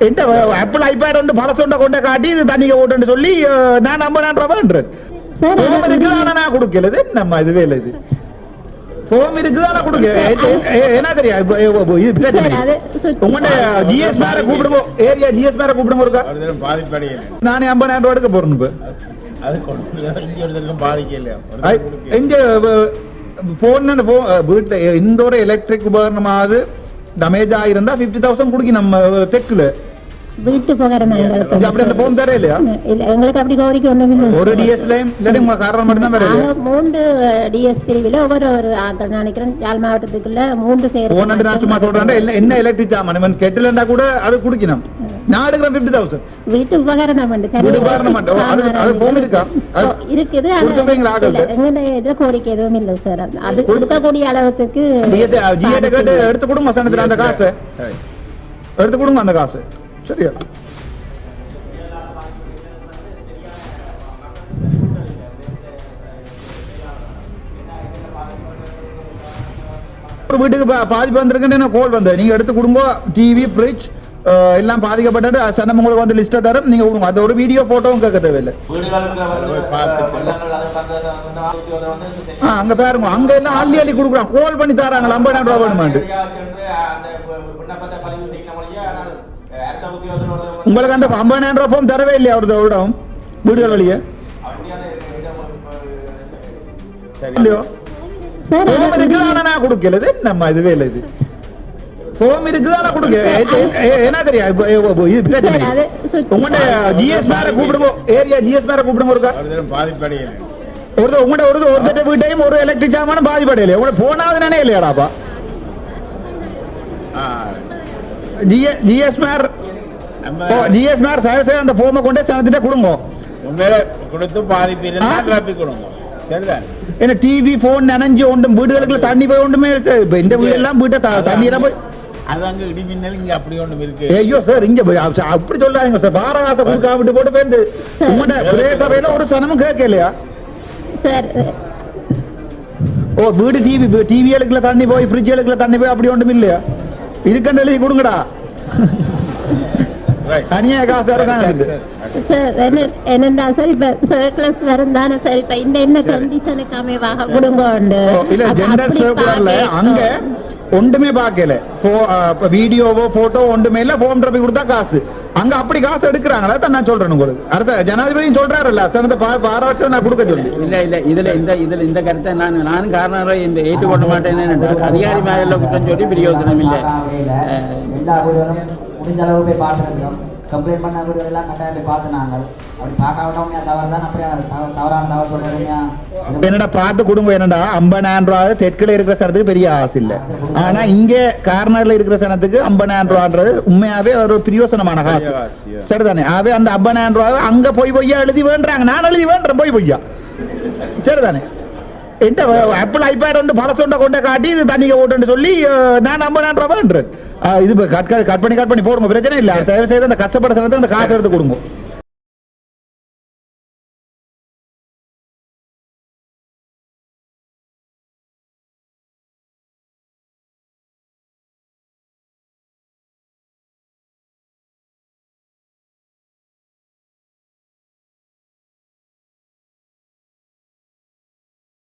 என்கிட்ட apple iPad வந்து பழசொண்ட கொண்ட காட்டி இது தண்ணிக்கு ஓட்டுன்னு சொல்லி நான் பண்றேன் சார் ஃபோம் இருக்குது ஆனா நான் கொடுக்கல? இது நம்ம இதுவே இல்லை இது? ஃபோம் இருக்குது ஆனா கொடுக்க என்ன இப்ப, இது உங்கள்ட்ட ஜிஎஸ் மேல கூப்பிடுங்க ஏரியா ஜிஎஸ் மேல கூப்பிடுங்க இருக்கா? நானே ஐம்பதாயிரம் ரூபாய் எடுக்க போறேன் இப்ப. போன் வீட்டுல எந்த ஒரு எலக்ட்ரிக் உபகரணமாவது டமேஜ் ஆயிருந்தா பிப்டி தௌசண்ட் குடிக்கி நம்ம தெக்குல. வீட்டு உபகரணம் எங்களுக்கு அப்படி கோரிக்கை ஒண்ணும் ஒரு டிஎஸ்லயும் காரணம் மட்டும் தான் மூன்று டிஎஸ் பிரிவில் ஒவ்வொரு ஒரு ஆட்கள் நான் நினைக்கிறேன் யாழ் மாவட்டத்துக்குள்ள மூன்று பேர் சும்மா சொல்றேன் என்ன- எலக்ட்ரிக் சாமான் கெட்டில் கூட அது குடிக்கணும் நான் எடுக்கிறேன் பிப்டி தௌசண்ட் வீட்டு உபகரணம் இருக்குது இதுல கோரிக்கை எதுவும் இல்லை சார் அது- அது கொடுக்கக்கூடிய அளவுக்கு ஜிஏட்ட கேட்டு எடுத்து கொடுங்க சனத்துல அந்த காசு சரி. எடுத்து கொடுங்க அந்த காசு சரியா ஒரு வீட்டுக்கு பா- பாதிப்பு வந்திருக்குன்னு கோல் வந்தது நீங்க எடுத்து கொடுங்க டிவி ஃப்ரிட்ஜ் எல்லாம் பாதிக்கப்பட்டது சனம் உங்களுக்கு வந்து லிஸ்ட்டை தரும் நீங்க கொடுங்க அது ஒரு வீடியோ போட்டோவும் கேட்க தேவையில்லை ஆ, அங்க பாருங்க அங்க எல்லாம் அள்ளி அள்ளி கொடுக்குறான் கோல் பண்ணி தராங்க ஐம்பதாயிரம் ரூபாய் வேணுமாண்டு உங்களுக்கு அந்த ஐம்பதாயிரம் ரூபாய் ஃபார்ம் தரவே இல்லையா ஒரு வருடம் வீடுகள் வழியே? இல்லையோ? சார் ஃபோம் இருக்குது ஆனா நான் கொடுக்கல. இது நம்ம இதுவே இல்லை இது? ஃபோம் இருக்குது ஆனா கொடுக்க என்ன சுத்தி- உங்கள்ட்ட ஜிஎஸ் மேல கூப்பிடுங்க. ஏரியா ஜிஎஸ் மேல கூப்பிடுங்க இருக்கா ஒரு பாதிப்படையல. ஒரு ஒரு வீட்டையும் ஒரு எலக்ட்ரிக் சாமானும் பாதிப்படையில உங்களை போனாவது இல்லையாடாப்பா மேர் தயவு செய்து அந்த ஃபோமை கொண்டே சனத்திட்ட கொடுங்க உண்மையில கொடுத்து பாதிப்பு இருந்தா ஆ. ரப்பி கொடுங்க சரிதான் ஏன்னா டிவி போன் நனைஞ்சு ஒன்றும் வீடுகளுக்குள்ள தண்ணி போய் ஒன்றுமே இப்ப இந்த வீடு எல்லாம் வீட்டை த- தண்ணீரை போய் அது அங்க இடி மின்னல் இங்க அப்படி ஒண்ணும் இருக்கு ஐயோ சார் இங்க அப்படி சொல்லாதீங்க சார் பாரகாச கொடுக்கா விட்டு போட்டு போயிருந்து உங்கள்ட்ட பிரே சபையில ஒரு சனமும் கேட்கலையா சார் ஓ வீடு டிவி டிவிகளுக்குள்ள தண்ணி போய் ஃப்ரிட்ஜுகளுக்குள்ள தண்ணி போய் அப்படி ஒன்றும் இல்லையா இதுக்கண்டு எழுதி கொடுங்கடா தனியா காசு சார் என்ன என்னண்டா சார் இப்ப சர்க்கிளஸ் வருந்தானே சார் இப்ப இந்த என்ன கண்டிஷனுக்கு அமைவாக குடும்பம் உண்டு. இல்ல ஜெண்டர் சர்க்குலர்ல அங்க ஒன்றுமே பார்க்கல வீடியோவோ போட்டோ ஒன்றுமே இல்ல. போன் ரப்பி கொடுத்தா காசு. அங்க அப்படி காசு எடுக்கிறாங்களா? தான் நான் சொல்றேன் உங்களுக்கு. அடுத்த ஜனாதிபதியும் சொல்றாருல்ல தனது பாராட்டம் நான் கொடுக்க சொல்லி. இல்ல இல்ல இதுல இந்த இதுல இந்த கருத்தை நான் நானும் காரணம் இந்த ஏற்றுக்கொள்ள மாட்டேன்னு அதிகாரி மேல குற்றம் சொல்லி பிரயோஜனம் இல்லை. முடிஞ்ச அளவு போய் பார்த்துருக்கிறோம். கம்ப்ளைண்ட் பண்ண எல்லாம் கட்டாயம் போய் பார்த்து நாங்கள். அப்படி பார்க்காவிட்டவங்க தவறு தான்? அப்படியே தவ- தவறான தவறு சொல்றீங்க என்னடா பார்த்து குடும்பம் என்னடா? ஐம்பதாயிரம் ரூபாய் தெற்குல இருக்கிற சனத்துக்கு பெரிய ஆசை இல்ல. ஆனா இங்க கார்னர்ல இருக்கிற சனத்துக்கு ஐம்பதாயிரம் ரூபான்றது உண்மையாவே ஒரு பிரியோசனமான காசு. சரிதானே? ஆவே அந்த ஐம்பதாயிரம் ரூபாய் அங்க போய் பொய்யா எழுதி வேண்டாங்க நான் எழுதி வேண்டேன் போய் பொய்யா. சரிதானே? என்ன ஆப்பிள் ஐபேட் வந்து பழசொண்ட கொண்ட காட்டி இது தண்ணிக்கு ஓட்டுன்னு சொல்லி நான் ஐம்பதாயிரம் ரூபாய் இது கட் கட் பண்ணி கட் பண்ணி போடுங்க பிரச்சனை இல்லை. தயவு செய்து அந்த கஷ்டப்பட சனத்துக்கு அந்த காசு எடுத்து கொடுங்க.